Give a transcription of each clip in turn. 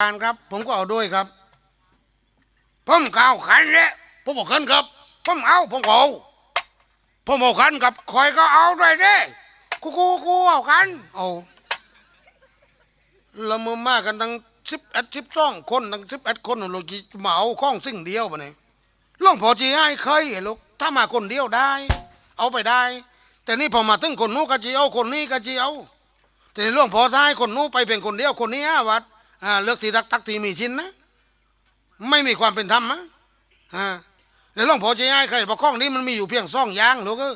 การครับ ผมก็เอาด้วยครับ ผมก็เอาขันเลยผมเอาขันครับ ผมเอาผมเอาผมเอาขันกับคอยก็เอาด้วยเด้กูกูกูเอาขันเอาละมือมากกันทั้งสิบเอ็ดสิบสองคนทั้งสิบเอ็ดคนเราจะมาเอาข้องสิ่งเดียวปะเนี่ยหลวงพ่อจีให้เคยเหรอลูกถ้ามาคนเดียวได้ เอาไปได้ แต่นี่พอมาถึงคนนู้นก็จีเอาคนนี้ก็จีเอาแต่หลวงพ่อท้ายคนนู้นไปเป็นคนเดียวคนนี้ห้าวัด เลือกที่รักตักที่มีชิ้นนะ ไม่มีความเป็นธรรมนะอ่าแล้วหลวงพ่อจะให้ใครบอกข้องนี้มันมีอยู่เพียงสองย่างลูกเอ้ย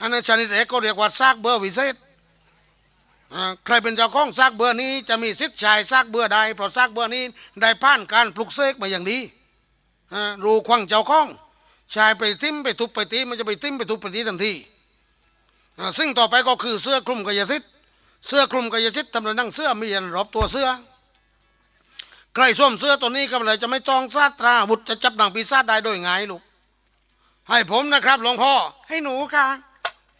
อันนั้นชนิดเอกก็เรียกว่าซากเบอร์วิเศษใครเป็นเจ้าของซากเบอร์นี้จะมีสิทธิ์ชายซากเบอร์ใดเพราะซากเบอร์นี้ได้ผ่านการปลุกเสกมาอย่างดีรูควังเจ้าของชายไปทิ้มไปทุบไปตีมันจะไปทิ้มไปทุบไปตีทันทีซึ่งต่อไปก็คือเสื้อคลุมกายสิทธิ์ เสื้อคลุมกายสิทธิ์ทำให้นั่งเสื้อมียันรอบตัวเสื้อ ใครสวมเสื้อตัวนี้ก็เลยจะไม่ต้องซาตราบุตรจะจับหนังปีศาจได้โดยไงลูก ให้ผมนะครับหลวงพ่อให้หนูค่ะ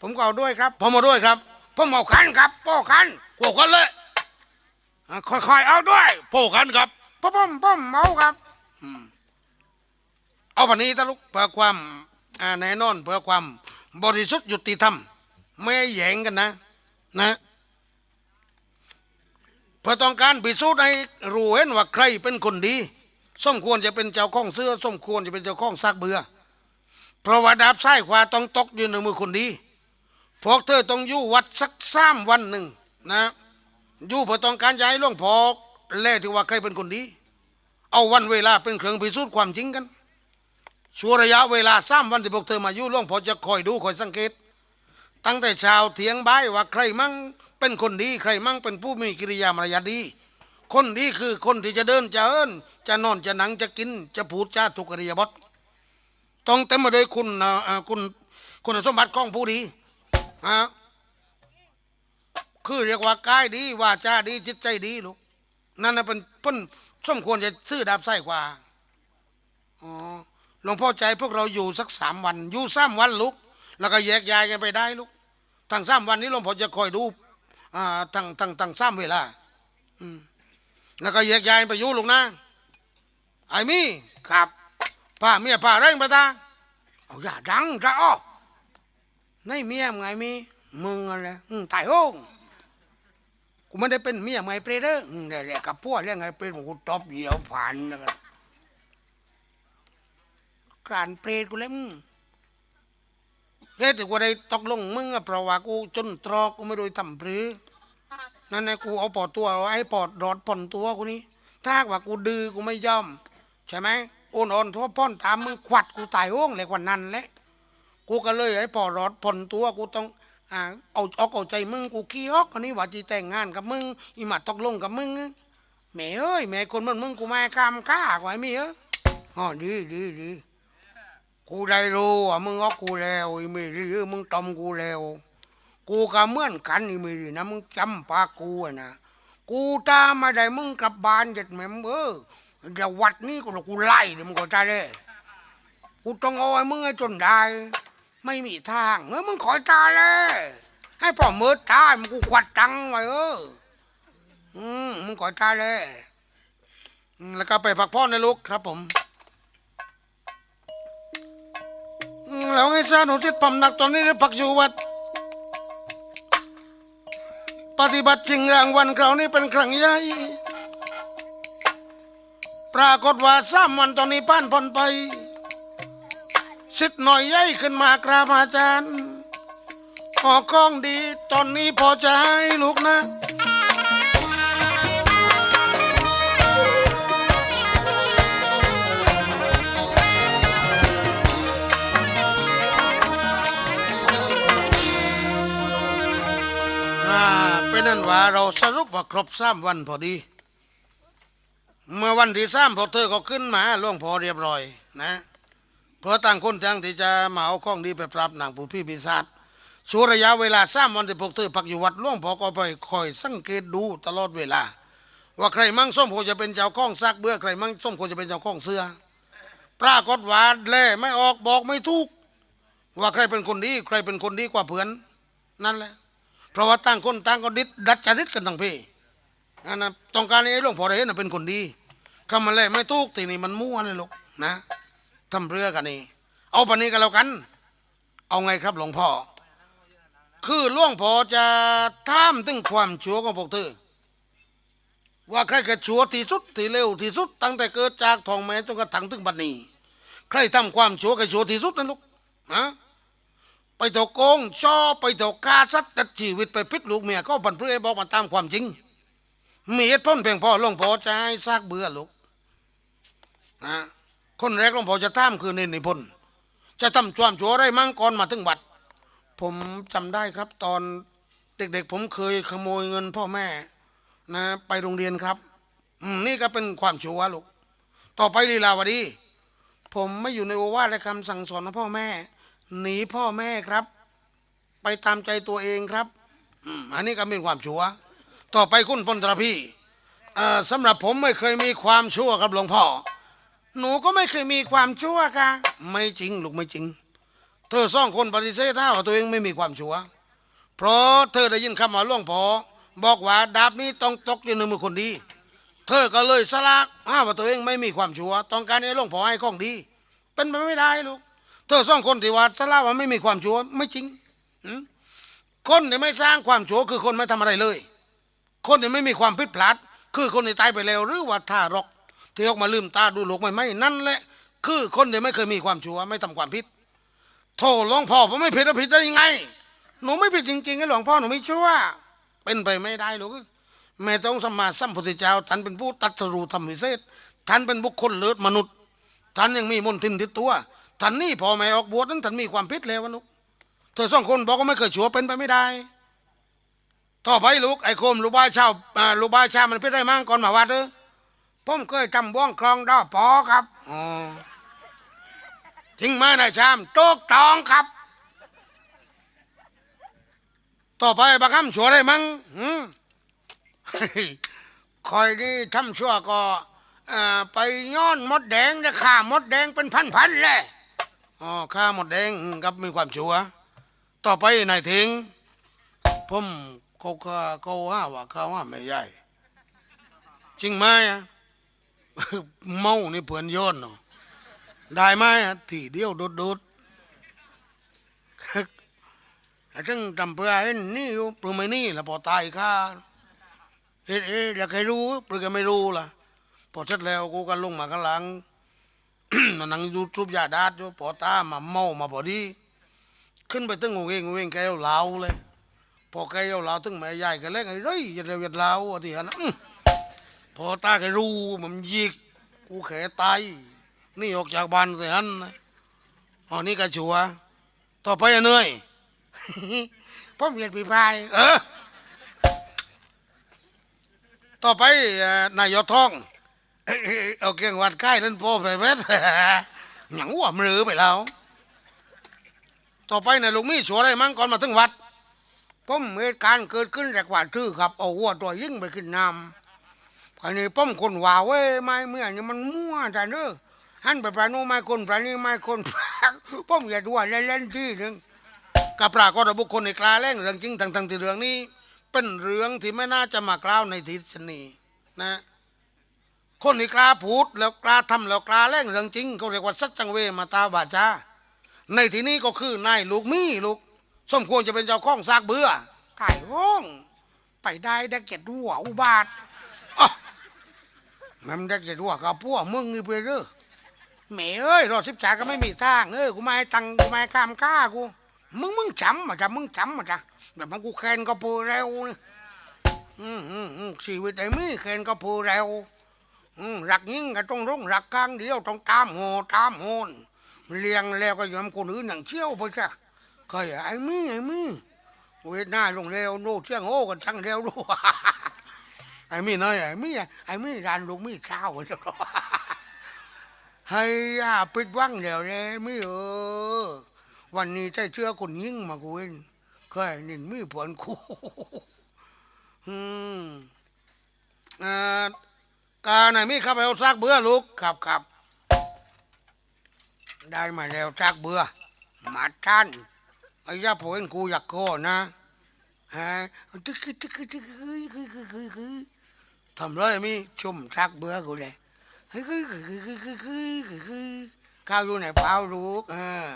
ผมก็เอาด้วยครับผมเอาด้วยครับผมเอาขันครับโป้ขันโป้ขันเลยอ่าค่อยๆเอาด้วยโป้ขันครับป้อมป้อมเอาครับอืมเอาวันนี้ตะลุกเพื่อความอ่าแน่นอนเพื่อความบริสุทธิ์ยุติธรรมไม่ให้แย่งกันนะ นะเพื่อต้องการพิสูจน์ให้รู้เห็นว่าใครเป็นคนดีสมควรจะเป็นเจ้าของเสื้อสมควรจะเป็นเจ้าของซักเบือเพราะว่าดาบซ้ายขวาต้องตกอยู่ในมือคนดีพวกเธอต้องอยู่วัดสักสามวันหนึ่งนะอยู่เพื่อต้องการจะให้หลวงพ่อแล่ที่ว่าใครเป็นคนดี เอาวันเวลาเป็นเครื่องพิสูจน์ความจริงกันช่วงระยะเวลาสามวันที่พวกเธอมาอยู่หลวงพอจะคอยดูคอยสังเกต ตั้งแต่ช้าเถียงบายว่าใครมั่งเป็นคนดีใครมั่งเป็นผู้มีกิริยามารยาดี คนดีคือคนที่จะเดินจะเอินจะนอนจะนังจะกิน จะพูดจาทุกอริยบทต้องเต็มไปด้วยคุณคุณคุณสมบัติของผู้ดีอ่าคือเรียกว่ากายดีวาจาดีจิตใจดีลูกนั่นนะเป็นพิ่นสมควรจะซื้อดาบไส้กว่าอ๋อหลวงพ่อใจพวกเราอยู่สักสามวัน อยู่สามวันลูก แล้วก็แยกย้ายกันไปได้ลูกทั้งสามวันนี้หลวงพ่อจะคอยดูอ่าทั้งทั้งทั้งสามเวลาอืมแล้วก็แยกย้ายไปอยู่ลูกนะไอ้มี่ครับป้าเมียป้าเร่งไปตาเอาอย่าดังจ้าอ้อในเมียมึงไงมีมึงอะไรอืมตายโห้งกูไม่ได้เป็นเมียมึงไงเปรตเด้ออืมเนี่ยแหละกับพวกเรื่องไงเปรตกูตบเหยียวผ่านนะครับการเปรตกูเลยอืม เฮ็ดให้กูได้ตกลงมึงอะเพราะว่ากูจนตรอกกูไม่ได้ทำปรือนั่นแหละกูเอาปอดตัวเอาไอ้ปอดรอดผ่อนตัวกูนี่ถ้าหากว่ากูดื้อกูไม่ยอม ใช่ไหมโอนอ่อนทั่วป้อนตามมึงขวัดกูตายโอ้งเลยกว่านั้นแหละกูก็เลยไอ้ปอดรอดผ่อนตัวกูต้องอ่าเอาออกเอาใจมึงกูขี้ออกอันนี้ว่าจีแต่งงานกับมึงอีหมาตกลงกับมึงแม่เอ้ยแม่คนมันมึงกูไม่กล้ามกล้าไว้มีเอออ๋อดีดีดี กูได้รู้ว่ามึงเอากูแล้วอีมีรีมึงตอมกูแล้ว กูก็เหมือนกันอีมีรีนะมึงจำปากกูนะกูตามมาได้มึงกลับบ้านเด็ดแม่มเออเดี๋ยววัดนี้ก็กูไล่เดี๋ยวมึงก็จะได้กูต้องเอาไอ้มึงให้จนได้ ไม่มีทางเออมึงขอตาเลยให้พ่อมือตายมึงกูขวัดตังไว้เอออืมมึงขอตาเลย แล้วก็ไปพักผ่อนนะลูกครับผม แล้วไงซะหนูทิศพำนักตอนนี้ได้พักอยู่วัด ปฏิบัติจริงรางวัลคราวนี้เป็นครั้งใหญ่ปรากฏว่าสามวันตอนนี้ผ่านพ้นไปสิทธิ์หน่อยใหญ่ขึ้นมากราบอาจารย์ขอของดีตอนนี้พอจะให้ลูกนะ เป็นนั้นว่าเราสรุปว่าครบสามวันพอดี เมื่อวันที่สามพอเธอก็ขึ้นมาล่วงพอเรียบร้อยนะเพื่อต่างคนต่างที่จะมาเอาข้องดีไปปรับหนังผู้พี่ปีศาจช่วงระยะเวลาสามวันที่พวกเธอพักอยู่วัดล่วงพอก็ไปคอยสังเกตดูตลอดเวลา ว่าใครมั่งส้มควรจะเป็นเจ้าข้องซักเบื่อใครมั่งส้มควรจะเป็นเจ้าข้องเสื้อปรากฏว่าแล่ไม่ออกบอกไม่ถูก ว่าใครเป็นคนดี ใครเป็นคนดีกว่าเพื่อนนั่นแหละ ราะว่าต่างคนต่างก็ดิดดัดจริตกันทั้งพี่อันนะต้องการให้หลวงพ่อได้เห็นนะเป็นคนดีคำมันแรกไม่ถูกตีนี่มันมั่วเลยลูกนะทำเรือกันนี่เอาปนนี้กันแล้วกัน เอาไงครับหลวงพ่อคือหลวงพ่อจะท่ามถึงความชั่วของพวกเธอว่าใครเกิดชั่วที่สุดที่เร็วที่สุด ตั้งแต่เกิดจากทองแม่จนกระทั่งถึงบัดนี้ ใครทำความชั่วก็ชั่วที่สุดนั่นลูกนะ ไปเถาโกงช่อไปเถาฆ่าสัตว์ตัดชีวิตไปพิษลูกเมียก็บันเพื่อให้บอกมาตามความจริง มีเหตุผลเพียงพอหลวงพ่อจะให้ซากเบื่อลูกนะคนแรกหลวงพ่อจะท่ามคือเนนนิพนธ์จะทำความชั่วอะไรมั่งก่อนมาถึงบัด ผมจำได้ครับตอนเด็กๆ ผมเคยขโมยเงินพ่อแม่นะ ไปโรงเรียนครับอืมนี่ก็เป็นความชั่วลูกต่อไปลีลาวดี ผมไม่อยู่ในโอวาทและคำสั่งสอนของพ่อแม่ หนีพ่อแม่ครับ ไปตามใจตัวเองครับอันนี้ก็เป็นความชั่ว ต่อไปคุณพลตรพี่สำหรับผมไม่เคยมีความชั่วครับหลวงพ่อ หนูก็ไม่เคยมีความชั่วค่ะ ไม่จริงลูกไม่จริง เธอสองคนปฏิเสธถ้าว่าตัวเองไม่มีความชั่ว เพราะเธอได้ยินคำว่าหลวงพ่อบอกว่าดาบนี้ต้องตกอยู่ในมือคนดี เธอก็เลยสลากอ้าว่าตัวเองไม่มีความชั่ว ต้องการให้หลวงพ่อให้ของดี เป็นไปไม่ได้ลูก เธอสองคนที่ว่าสลาว่าไม่มีความชั่วไม่จริงคนที่ไม่สร้างความชั่วคือคนไม่ทำอะไรเลย คนที่ไม่มีความผิดพลาด คือคนที่ตายไปแล้ว หรือว่าทารกที่ออกมาลืมตาดูโลกไม่ไม่นั่นแหละ คือคนที่ไม่เคยมีความชั่วไม่ทำความผิดโทษหลวงพ่อผมไม่ผิดแล้วผิดได้ยังไง หนูไม่ผิดจริงๆนะหลวงพ่อหนูไม่ชั่วเป็นไปไม่ได้หรอกแม่ต้องสมมาสัมพุทธเจ้าท่านเป็นผู้ตัดสรู้ธรรมวิเศษท่านเป็นบุคคลเลิศมนุษย์ท่านยังมีมนทินติดตัว ท่านนี่พอแม่ออกบวชนั้นท่านมีความผิดแล้ววะลูกเธอสองคนบอกว่าไม่เคยชั่วเป็นไปไม่ได้ต่อไปลูกไอ้โคมลูกบ้าเช่าอ่าลูกบ้าเช่ามันเป็นได้มั่งก่อนมาวัดเด้อผมเคยทำบ้องคลองดอปอครับอ๋อจริงไหมนายชามโต๊กตองครับ ต่อไปบักคำชั่วได้มั้งหืมคอยนี่ทำชั่วก็เอ่อไปย้อนมดแดงจะฆ่ามดแดงเป็นพันๆเลย อ๋อฆ่าหมดแดงอืมครับมีความชั่วต่อไปนายทิ้งผมเขาเขาเขาว่าว่าเขาว่าไม่ใหญ่จริงไหมอะ เมานี่เผื่อนโยนเนาะได้ไหมอะทีเดียวโดดโดดๆถึงทำเพื่อให้นี่อยู่เพื่อไม่นี่แล้วพอตายข้าเฮ็ดเอ๊ะอยากให้รู้เพื่อก็ไม่รู้ล่ะพอเสร็จแล้วกูก็ลงมาข้างหลัง นั่งดูทุบยาดาดอยู่พอตามาเมามาพอดี ขึ้นไปตึงงงเองงงเองแกเอาเหลาเลย พอแกเอาเหลาตึงแม่ใหญ่ก็เล็กไอ้ไรอย่าเร็วอย่าเหลาอะที่อันนั้นอื้อพอตาแกรู้มันยิกกูแขตายนี่ออกจากบ้านแต่อันนะอ๋อนี่ก็ชัว ต่อไปอะเหนื่อยผมเรียนปีพายเออ ต่อไปนายยอดทอง เอาเกียงวัดใกล้นั่นพ่อไปเวทหนังหัวมือไปแล้ว ต่อไปนายลูกมีสัวอะไรมั่งก่อนมาถึงวัดผมเหตุการณ์เกิดขึ้นจากว่าชื่อครับเอาวัวตัวยิ่งไปขึ้นน้ำอันนี้ผมคนว่าเว้ยไม่เมื่อนี่มันมั่วแต่เนอหันไปปลาโนไม่คนปลานี่ไม่คนผมอย่าดูว่าเล่นๆที่หนึ่งกับปรากฏบุคคลในกลาแรงเรื่องจริงทั้งๆที่เรื่องนี้ เป็นเรื่องที่ไม่น่าจะมากล่าวในทิศนีนะ คนที่กล้าพูดแล้วกล้าทำแล้วกล้าแรงเรื่องจริงเขาเรียกว่าสัจจังเวมาตาบาจาในที่นี้ก็คือนายลูกมีลูกสมควรจะเป็นเจ้าของซากเบื่อไก่ห้องไปได้ได้เก็ดหัวอุบาทมันได้เก็ดหัวกับพวกมึงนี่ไปเด้อแหม่เอ้ยรอสิบจ่าก็ไม่มีทางเอ้ยกูไม่ตังกูไม่ให้ข้ามค่ากูมึงมึงจำมาจ้ะมึงจำมาจ้ะแบบมันกูแคนก็ปูเร็วนี่อืมอืมชีวิตไอ้มีแคนก็ปูเร็ว รักยิ่งก็ต้องรุ่งรักกลางเดียวต้องตามโหตามโหนเลี้ยงแล้วก็ยอมคนอื่นอย่างเชี่ยวไปจ้ะเคยไอ้มีไอ้มีเวทหน้าลงเร็วโน่เชี่ยงโอ้กันช่างเร็วดูไอ้มีน้อยไอ้มีไอ้มีร้านลูกมีเช้าจ้ะให้อาปิดวังเดี๋ยวเลยมีเออวันนี้ใจเชื่อคนยิ่งมากูเองเคยนินมีผลคู่อืมอ่า กาไหนมีข้าไปเอาซากเบื่อลูกครับครับได้มาแล้วซากเบื่อมาท่านไอ้ยาผงกูอยากโกนะฮะตึกตึกตึกตึกตึกตึกตึกทำเลยมีชุ่มซากเบื่อกูเลยฮ้ยคือคือคือคือคือคือข้าวอยู่ไหนเปล่าลูกเออ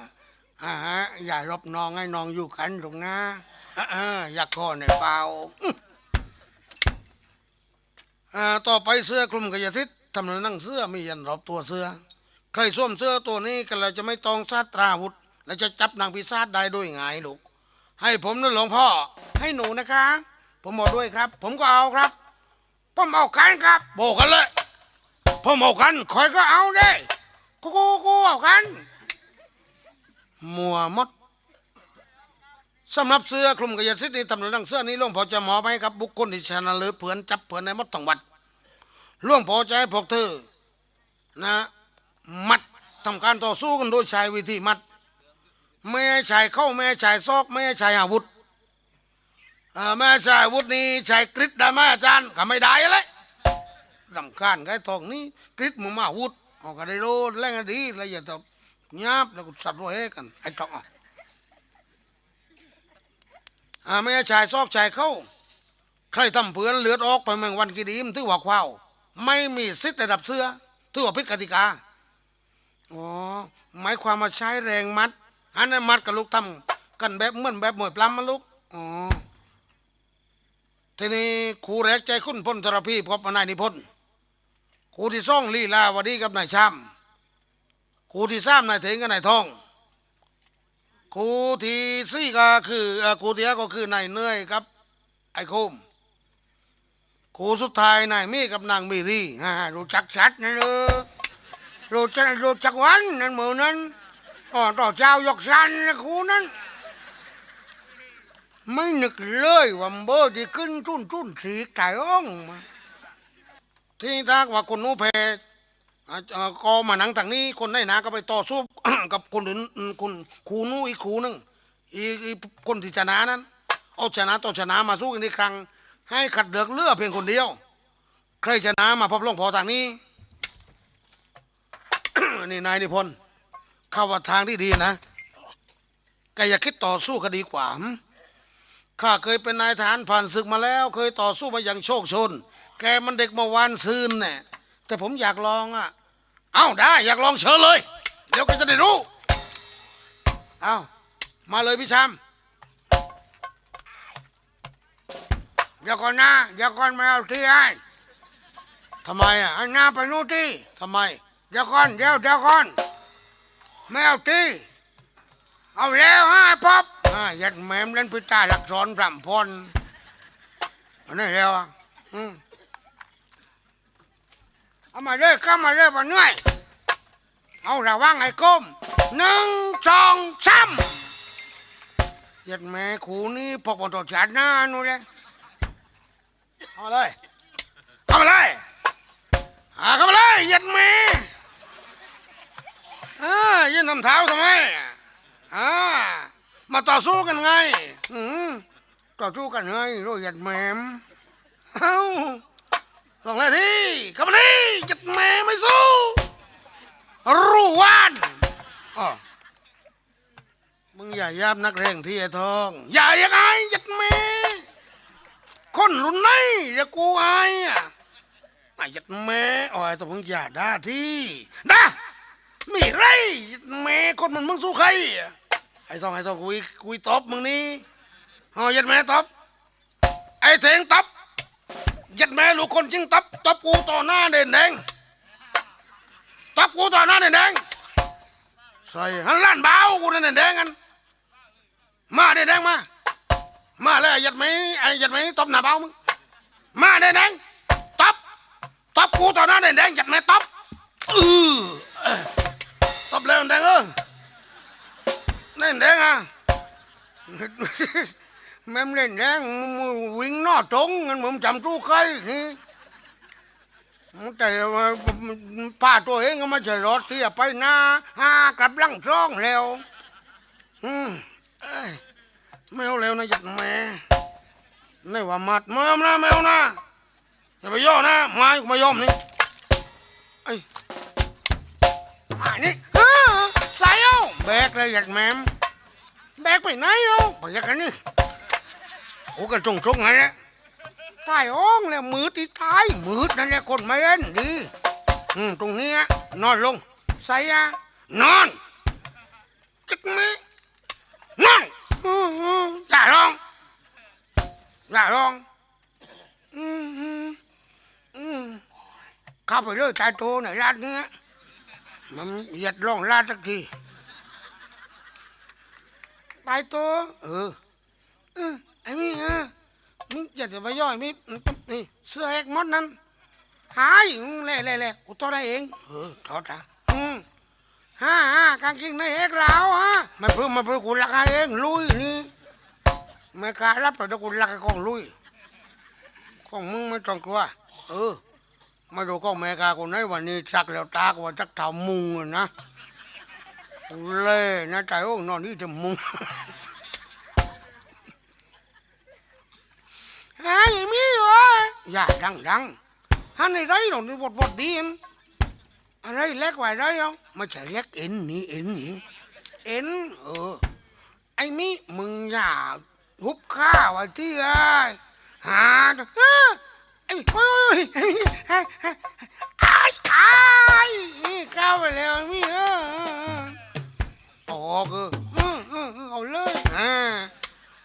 อ่าฮะอย่ารบน้องให้น้องอยู่กันตรงนะเอออย่าก้อในเปล่า ต่อไปเสื้อคลุมกายสิทธิ์ทำนั่งเสื้อมียันรอบตัวเสื้อ ใครสวมเสื้อตัวนี้ก็เราจะไม่ต้องซาตราวุธเราจะจับนางพิซาจได้ด้วยไงลูก ให้ผมนะหลวงพ่อ ให้หนูนะคะ ผมบอกด้วยครับ ผมก็เอาครับ ผมเอากันครับโบกกันเลย ผมเอากันคอยก็เอาได้กูกูกูเอากันมัวมด สำหรับเสื้อคลุมกระยาสิทธิ์นี่ตำรวจดังเสื้อนี้หลวงพ่อจะหมอบให้กับ บุคคลที่ชนะหรือเผื่อนจับเผื่อนในมดทั้งวัดหลวงพ่อจะให้พวกเธอนะมัดทำการต่อสู้กันโดยใช้วิธีมัดไม่ให้ใช้เข้าไม่ให้ใช้ซอกไม่ให้ใช้อาวุธเออไม่ให้ใช้อาวุธนี่ใช้กริดได้ไหมอาจารย์ก็ไม่ได้เลยรำคาญไอ้ทองนี้กริดมึงมาอาวุธออกกันได้โลดแรงกันดีแล้วอย่าตบหยาบแล้วก็สัตว์ว่าเฮกันไอ้ทองอะ อ่าไม่ให้ใช้ซอกใช้เข้า ใครทำเผื่อนเลือดออกไปเมืองวันกีดีมถือว่าควาวไม่มีสิทธิ์ระดับเสื้อถือว่าผิดกติกาอ๋อหมายความว่าใช้แรงมัดอันนั้นมัดกับลูกทำกันแบบเหมือนแบบมวยปล้ำมันลูกอ๋อทีนี้ครูแรกใจคุณพ้นทรพีพบนายนิพนธ์ครูที่ซ่องลีลาวดีกับนายช้ำครูที่สามนายเถงกับนายทอง คูที่สี่ก็คือครูที่ก็คือนายเนื่อยครับ ไอ้คุมคูสุดท้ายนายมีกับนางมีรีฮ่ารู้จักชัดนะเนอะรู้จักรู้จักวันนั่นมือนั้นอ๋อต่อเจ้ายกชันนะคูนั้น ไม่นึกเลยว่าเบอร์ที่ขึ้นทุ่นทุ่นสีไก่อ้องมาที่ถ้าว่าคนนู้เพอเอ่อก็มาหนังทางนี้คนไหนนะก็ไปต่อสู้ กับคนอื่นคนคูนู้นอีกครูหนึงอีกคนที่ชนะนั้นเอาชนะต่อชนะมาสู้กันอีกครั้ง ให้ขัดเดือกเลือกเพียงคนเดียว ใครชนะมาพบหลวงพ่อทางนี้นี่นายนิพนธ์เข้าว่าทางที่ดีนะแกอย่าคิดต่อสู้ก็ดีกว่าข้าเคยเป็นนายทหารผ่านศึกมาแล้ว เคยต่อสู้มาอย่างโชคชน แกมันเด็กเมื่อวานซืนเนี่ยแต่ผมอยากลองอะ เอ้าได้อยากลองเชิญเลย เดี๋ยวแกจะได้รู้ เอามาเลยพี่ชามเดี๋ยวก่อนนะเดี๋ยวก่อนไม่เอาที่ให้ทำไมอะให้หน้าไปนู่นที่ทำไม เดี๋ยวก่อนเดี๋ยวเดี๋ยวก่อนไม่เอาที่เอาแล้วฮะไอ้ป๊อบอ่ายัดแมมเล่นพิตาหลักษรพรำพลอันนี้เร็วอะอืมเอามาเลยเข้ามาเลยปะเหนื่อย เอาระวังไอ้ก้มหนึ่งสองสามยัดแม่ขูนี่พกบนตัวจัดหน้านู่นเลยเอามาเลยเข้ามาเลยอ่าเข้ามาเลยยัดแม่เออยืนทำเท้าทำไมอ่ามาต่อสู้กันไงอืมต่อสู้กันไงโรยหยัดแมมเอ้าลองเลยที่เข้ามาดิหยัดแมมไม่สู้ รู้วันอ๋อมึงอย่าย่ำนักเร่งที่ไอ้ทอง อย่าอย่างไงหยัดแหมคนรุ่นไหนอย่ากูไอ้อะไอ้หยัดแหมโอ้ยแต่มึงอย่าด่าที่ด่ามีไรแม่คนมันมึงสู้ใครอะไอ้ต้องไอ้ต้องคุยคุยตบมึงนี่อ๋อยัดแม่ตบไอ้เถงตบยัดแม่ลูกคนจริงตบตบกูต่อหน้าเด่นแดง ตบกูตอหน้าเด่นแดงใส่หันล้านเบากูนั่นเด่นแดงกันมาเด่นแดงมา มาเลยไอ้ยัดแม่ไอ้ยัดแม่ตบหน้าเบามึงมาเด่นแดงตบตบกูตอหน้าเด่นแดงยัดแม่ตบเออตบแล้วแดงเออนั่นแดงอะแม่เล่นแดงวิ่งนอตรงเงั้นผมจำตู้ใครนี่ แต่ว่าป้าตัวเองก็ไม่ใช่รถที่จะไปหน้าหากลับลังช่องแล้วอืมเอ้ยไม่เอาแล้วนะหยัดแม่นี่ว่ามัดมานะไม่เอานะอย่าไปย่อนะไมาไม่ยอมนี่ไอ้ยอ่านี่อใส่เอาแบกเลยหยัดแมมแบกไปไหนเอาไปยักกันนี่โอ้กันตรงตรงไงเนี่ย ตายอ้องแล้วมือที่ตายมืดนั่นแหละคนไม่เล่นดีอืมตรงเนี้ยนอนลงใส่ยานอนจิกมือนอนอย่าร้องอย่าร้องอืมอืมเข้าไปเลยตายโตในร้านเนี้ยมันเหยียดรองร้านสักทีตายโตเออเออไอ้นี่เออ มึงอยากจะไปย่อยมินี่เสื้อแฮกมดนั้นหายมึงเล่เล่เล่กูทอดได้เองเออทอดอะอืมฮ่าฮ่ากางเกงในแฮกแล้วฮะมาเพิ่มมาเพิ่มกูรักเองลุยนี่ไม่กล้ารับแต่กูรักของลุยของมึงไม่ต้องกลัวเออมาดูของแม่กาคนไหนวันนี้ชักแล้วตากว่าชักเท่ามุงอะนะกูเล่นะใจโอ้นอนนี่จะมุง ไอ้มีวะอย่าดังดังฮันไอ้ไรหรอกนี่บทบทดีนอะไรเล็กกว่าไรเอาไม่ใช่เล็กเอ็นนี่เอ็นนี่เอ็นเออไอ้มีมึงอย่าหุบข้าวไอ้ที่ไอ้หาเออไอ้โอ้ยไอ้ไอ้ไอ้ไอ้ไอ้นี่ก้าไปแล้วมีเออเออออกเออเออเออเอาเลยอ่า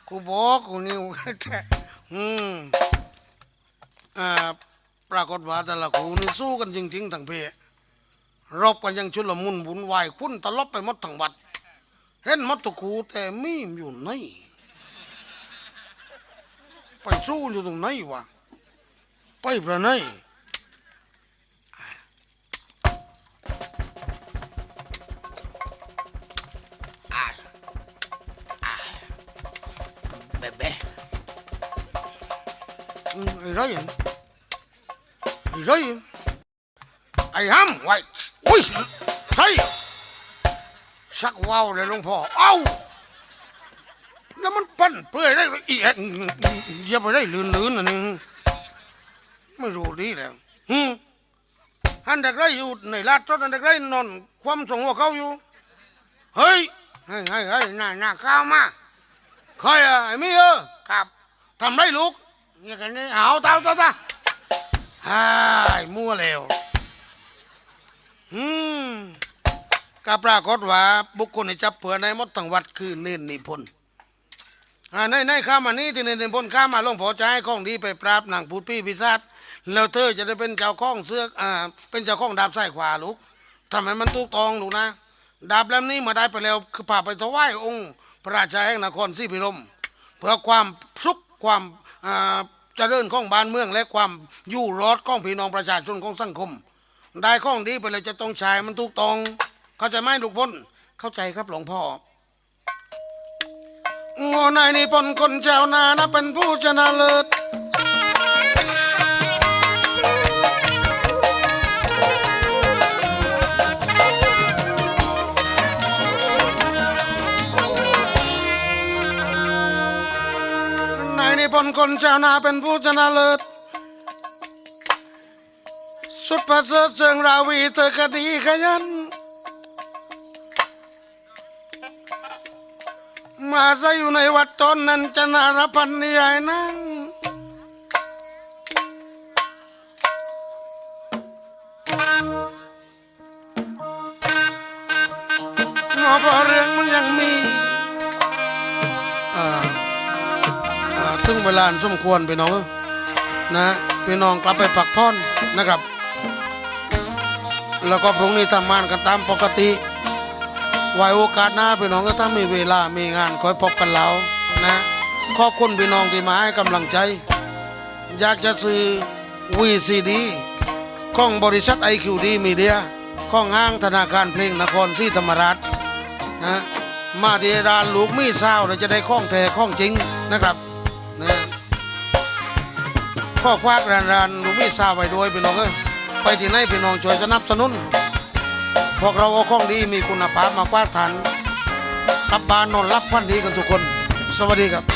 กูบอกกูนี่แท้ อืมอ่าปรากฏว่าแต่ละคู่นี่สู้กันจริงๆทั้งเพรบกันยังชุลมุนวุ่นวายคุ้นตลบไปหมดทั้งวัด เห็นมัดตะคูแต่มีมอยู่ไหนไปสู้อยู่ตรงไหนวะไปประไหน Ừ, ai đấy ai đấy ai hâm vậy ui thấy sắc wow này long phò au nó มันปั่นเปื่อยได้อีเอ็ดอย่าไปได้ลื่นๆนะนี่ไม่รู้ดีแล้วฮึอันเด็กได้อยู่ในลาดจอดันเด็กได้นอนความสงหัวเขาอยู่ เฮ้ยเฮ้ยเฮ้ยเฮ้ยน่าน่าข้าวมาใครอะไอ้มี่เออครับทำไรลูก เนี่ยกันนี่เอาเตาเต้าเตาฮ่ายมั่วแล้วอืมก็ปรากฏว่าบุคคลที่จับเผื่อในมดทั้งวัดคือเน้นนิพนธ์อ่าในในข้ามานี้ที่เน้นนิพนธ์ข้ามาลงพอใจให้ของดีไปปราบนางพูดพี่พิศาจแล้วเธอจะได้เป็นเจ้าข้องเสื้ออ่าเป็นเจ้าข้องดาบไส้ขวาลูกทำให้มันถูกต้องลูกนะ ดาบเล่มนี้มาได้ไปแล้วคือพาไปถวายองค์ พระราชาแห่งนครศรีพิรมเพื่อความสุขความอ่า เจริญของบ้านเมืองและความอยู่รอดของพี่น้องประชาชนของสังคม ได้ข้องดีไปเลยจะต้องใช้มันถูกต้อง เข้าใจไหมทุกพ้นเข้าใจครับหลวงพ่อโง่นายนิพนธ์คนเจ้านานะเป็นผู้ชนะเลิศ พนคนเจ้านาเป็นผู้ชนะเลิศ สุดประเสริฐเชิงราวีเธอคดีขยัน มาซะอยู่ในวัดตนนั้นจะนารพันนิยายนั่งงอพอเรื่องมันยังมี ถึงเวลาสมควรพี่น้องนะพี่น้องกลับไปพักผ่อนนะครับ แล้วก็พรุ่งนี้ทำงานกันตามปกติไว้โอกาสหน้าพี่น้องก็ถ้ามีเวลามีงานคอยพบกันแล้วนะขอบคุณพี่น้องที่มาให้กำลังใจ อยากจะซื้อ VCD ของบริษัท IQD Media ของห้างธนาคารเพลงนครศรีธรรมราชนะมาที่ร้านลูกมีเศร้าเราจะได้ข้องแท้ข้องจริงนะครับ ข้อควักร้านร้านลูมีเศร้าไว้ด้วยพี่น้องเอ้ยไปที่ไหนพี่น้องช่วยสนับสนุนพวกเราเอาข้องดีมีคุณภาพมาคว้าทันรับบ้านนอนรับพันดีกันทุกคน สวัสดีครับ